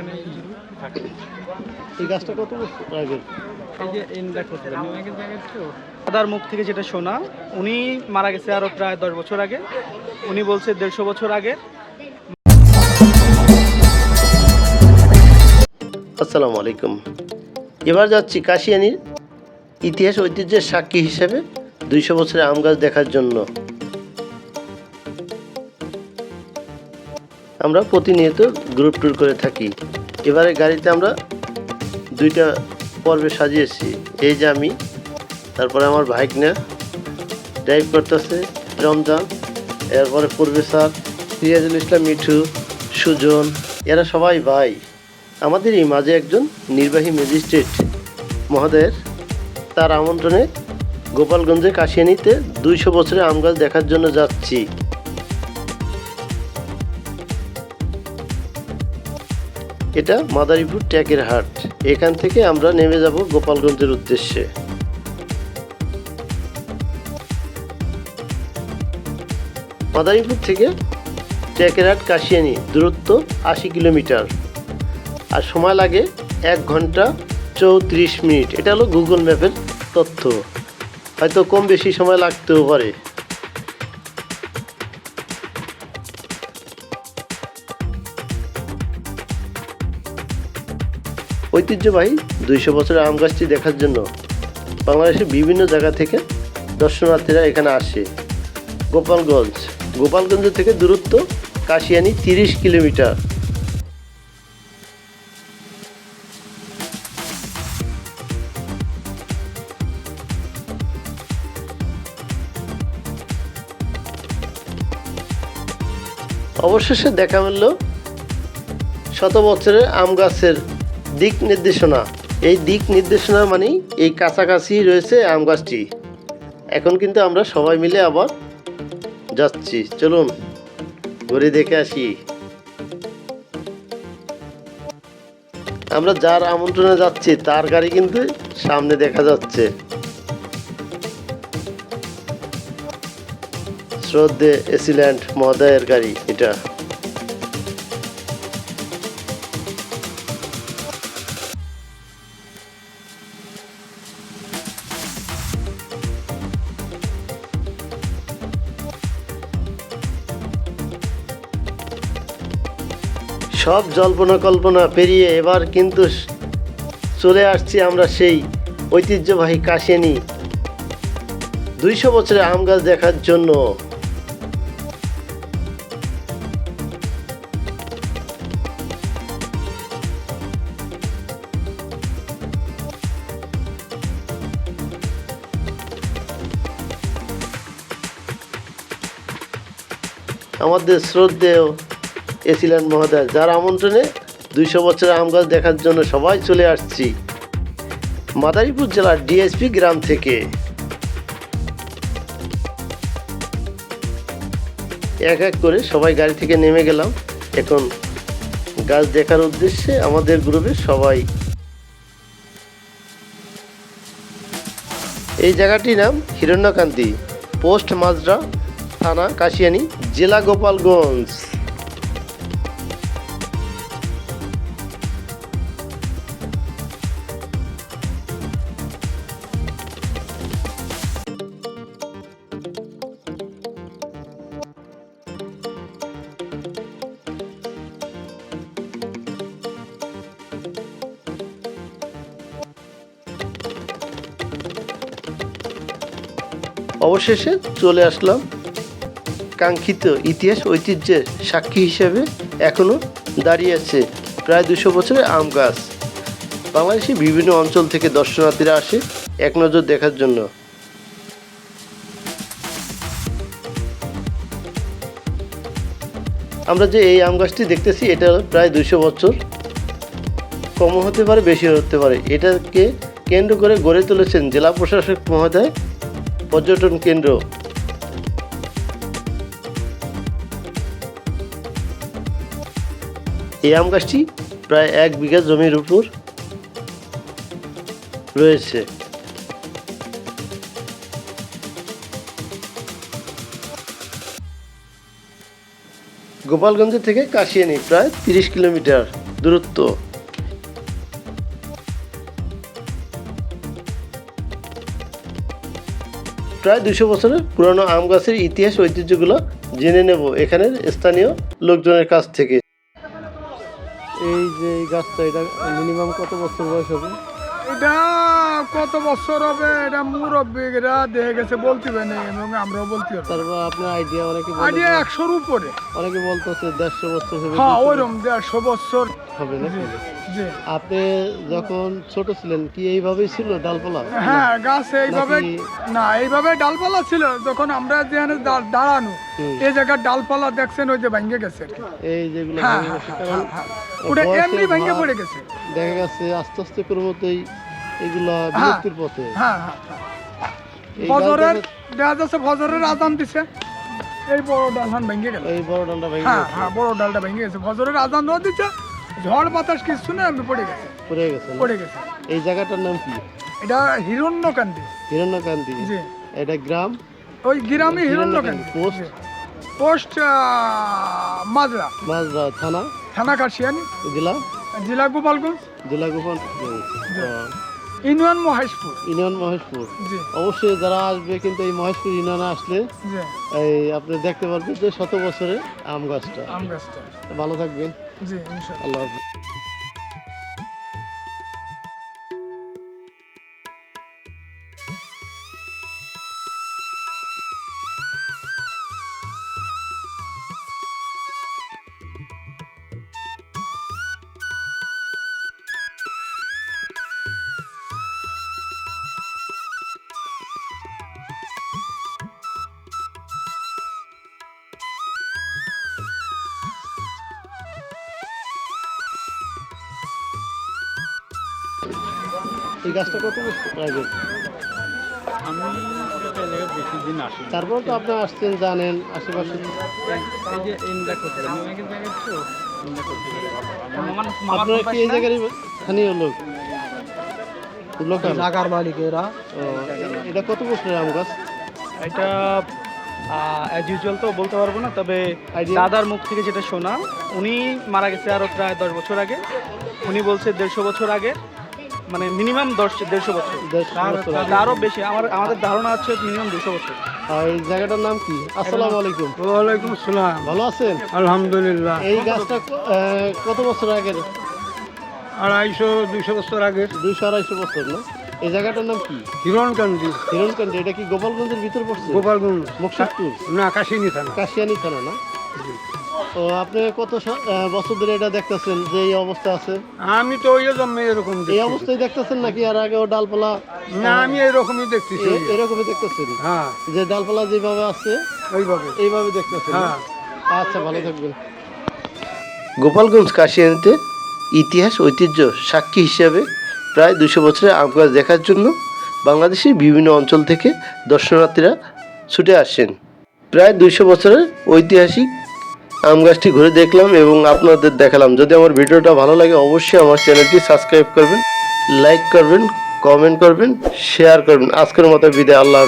এখানে থাকে। এই গাছটা কত বছর আগের এই যে এন দেখো আগের জায়গায় তো। দাদার মুখ থেকে যেটা শোনা উনি মারা গেছে আরও প্রায় দশ বছর আগে। উনি বলছে দেড়শো বছর আগে। আসসালামু আলাইকুম। এবার যাচ্ছি কাশিয়ানির ইতিহাস ঐতিহ্যের সাক্ষী হিসেবে দুইশো বছরের আম গাছ দেখার জন্য। আমরা প্রতিনিয়ত গ্রুপ ট্যুর করে থাকি। এবারে গাড়িতে আমরা দুইটা পর্বে সাজিয়েছি। এই যে আমি, তারপরে আমার ভাইকনা ড্রাইভ করতেছে রমজান, এরপরে পূর্বে স্যার রিয়াজুল ইসলাম, মিঠু, সুজন, এরা সবাই ভাই। আমাদের এই মাঝে একজন নির্বাহী ম্যাজিস্ট্রেট মহোদয়ের, তার আমন্ত্রণে গোপালগঞ্জে কাশিয়ানিতে দুইশো বছরের আম গাছ দেখার জন্য যাচ্ছি। এটা মাদারীপুর ট্যাকের হাট। এখান থেকে আমরা নেমে যাব গোপালগঞ্জের উদ্দেশ্যে। মাদারীপুর থেকে ট্যাকের হাট কাশিয়ানি, দূরত্ব আশি কিলোমিটার। আর সময় লাগে এক ঘণ্টা চৌত্রিশ মিনিট। এটা হলো গুগল ম্যাপের তথ্য। হয়তো কম বেশি সময় লাগতেও পারে। ঐতিহ্যবাহী দুইশো বছরের আম গাছটি দেখার জন্য বাংলাদেশের বিভিন্ন জায়গা থেকে দর্শনার্থীরা এখানে আসে। গোপালগঞ্জ। গোপালগঞ্জ থেকে দূরত্ব কাশিয়ানি তিরিশ কিলোমিটার। অবশেষে দেখা মিলল শত বছরের আম গাছের দিক নির্দেশনা। এই দিক নির্দেশনা মানেই এই কাছাকাছি রয়েছে আম গাছটি। এখন কিন্তু আমরা সবাই মিলে আবার যাচ্ছি। চলুন, ঘুরে দেখে আসি। আমরা যার আমন্ত্রণে যাচ্ছি, তার গাড়ি কিন্তু সামনে দেখা যাচ্ছে। শ্রদ্ধে এসিল্যান্ড মহোদয়ের গাড়ি এটা। সব জল্পনা কল্পনা পেরিয়ে এবার কিন্তু চলে আসছি আমরা সেই ঐতিহ্যবাহী কাশিয়ানি। দুইশো বছরের আম গাছ দেখার জন্য। আমাদের শ্রদ্ধেয় এসিলেন মহোদয়, যার আমন্ত্রণে দুইশো বছরের আম গাছ দেখার জন্য সবাই চলে আসছি। মাদারীপুর জেলার ডিএসপি গ্রাম থেকে। এক এক করে সবাই গাড়ি থেকে নেমে গেলাম। এখন গাছ দেখার উদ্দেশ্যে আমাদের গ্রুপের সবাই। এই জায়গাটির নাম হিরণ্যকান্তি, পোস্ট মাজরা থানা, কাশিয়ানি, জেলা গোপালগঞ্জ। অবশেষে চলে আসলাম কাঙ্ক্ষিত ইতিহাস ঐতিহ্যের সাক্ষী হিসেবে এখনও দাঁড়িয়ে আছে প্রায় দুশো বছরের আম গাছ। বাংলাদেশের বিভিন্ন অঞ্চল থেকে দর্শনার্থীরা আসে এক নজর দেখার জন্য। আমরা যে এই আম গাছটি দেখতেছি, এটা প্রায় দুশো বছর। কমও হতে পারে, বেশি হতে পারে। এটাকে কেন্দ্র করে গড়ে তুলেছেন জেলা প্রশাসক মহোদয় পর্যটন কেন্দ্র। এই আম গাছটি প্রায় এক বিঘা জমির উপর রয়েছে। গোপালগঞ্জ থেকে কাশিয়ানি প্রায় তিরিশ কিলোমিটার দূরত্ব। প্রায় দুশো বছরের পুরনো আম গাছের ইতিহাস ঐতিহ্যগুলো জেনে নেব এখানের স্থানীয় লোকজনের কাছ থেকে। এই যে এই গাছটা, এটা মিনিমাম কত বছর বয়স হবে? এটা কত বছর হবে? এটা মুরব্বীরা দেখে গেছে বলতে পারে এবং আমরাও বলতে পারব তারপর আপনার আইডিয়া অনেকে আইডিয়া একশোর উপরে। অনেকে বলতেছে দেড়শো বছর হবে হ্যাঁ 200 ওইরকম দেড়শো বছর। হবে নাকি আপনি যখন ছোট ছিলেন কি এইভাবেই ছিল ডালপালা? হ্যাঁ গাছ এইভাবে না এইভাবে ডালপালা ছিল যখন আমরা যেখানে দাঁড়ানো এই জায়গার ডালপালা দেখছেন ওই যে ভেঙে গেছে এই যেগুলো হ্যাঁ হ্যাঁ হ্যাঁ। ওটা এমনি ভেঙে পড়ে গেছে। দেখা গেছে আস্তে আস্তে করে মতোই এগুলা বিলুপ্তির পথে। হ্যাঁ হ্যাঁ ফজরের দেখা যাচ্ছে ফজরের আজান দিছে। এই বড় ডালহান ভেঙে গেল। এই বড় ডালটা ভেঙে হ্যাঁ হ্যাঁ বড় ডালটা ভেঙে গেছে। ফজরের আজান দেওয়া দিচ্ছে ঝড় বাতাস কিছু না আমি পড়ে গেছে। পড়ে গেছে পড়ে গেছে। এই জায়গাটার নাম কি? এটা হিরণ্যকান্তি জি। এটা গ্রাম? ওই গ্রামে পোস্ট? পোস্ট মাজরা। মাজরা থানা? থানা কাশিয়ানি। জেলা? জেলা গোপালগঞ্জ। জেলা গোপন ইউনিয়ন মহেশপুর। ইউনিয়ন মহেশপুর। অবশ্যই যারা আসবে কিন্তু এই মহেশপুর ইউনিয়নে আসলে এই আপনি দেখতে পারবেন যে শত বছরের আম গাছটা। আম গাছটা। ভালো থাকবেন। জি ইনশাআল্লাহ আল্লাহ এই গাছটা কত বছর আগে? আমি বেশি দিন আসি তারপর তো আপনি আসছেন জানেন আশেপাশে। আপনারা কি এই স্থানীয় লোক? লোকাল? জাগার মালিক এরা। ও, এটা কত বছরের আম গাছ? এটা অ্যাজ ইউজুয়াল তো বলতে পারব না তবে? দাদার মুখ থেকে যেটা শোনা উনি মারা গেছে আরও প্রায় দশ বছর আগে। উনি বলছে দেড়শো বছর আগে। মানে মিনিমাম দশ দেড়শো বছর। দেড়শো আরও বেশি। আমার আমাদের ধারণা হচ্ছে মিনিমাম দুশো বছর। আর এই জায়গাটার নাম কি? আসসালামু আলাইকুম। ওয়ালাইকুম আসসালাম। ভালো আছেন? আলহামদুলিল্লাহ। এই গাছটা আহ, কত বছর আগের? আড়াইশো দুইশো বছর আগে দুইশো আড়াইশো বছর না? এই জায়গাটার নাম কি? হিরণকান্দি। হিরণকান্দি এটা কি গোপালগঞ্জের ভিতর পড়ছে? গোপালগঞ্জ। মুকসুদপুর? না কাশিনি থানা। কাশিয়ানি থানা না? ও আপনি কত বছর ধরে এটা দেখতেছেন যে এই অবস্থা আছে? আমি তো ওই জন্মে এরকম এই অবস্থায় দেখতেছেন নাকি আর আগেও ডালপালা? না আমি এরকমই দেখতেছি। এরকমই দেখতেছেন? হ্যাঁ। যে ডালপালা যেভাবে আছে ওইভাবে এইভাবে দেখতেছেন? হ্যাঁ। আচ্ছা ভালো থাকবেন। গোপালগঞ্জ কাশিয়ানিতে ইতিহাস ঐতিহ্য সাক্ষী হিসাবে প্রায় দুশো বছরের আম গাছ দেখার জন্য বাংলাদেশের বিভিন্ন অঞ্চল থেকে দর্শনার্থীরা ছুটে আসেন। প্রায় দুইশো বছরের ঐতিহাসিক আম গাছটি ঘুরে দেখলাম এবং আপনাদের দেখালাম যদি আমার ভিডিওটা ভালো লাগে, অবশ্যই আমার চ্যানেলটি সাবস্ক্রাইব করবেন, লাইক করবেন, কমেন্ট করবেন, শেয়ার করবেন আজকের মতো বিদায়, আল্লাহ।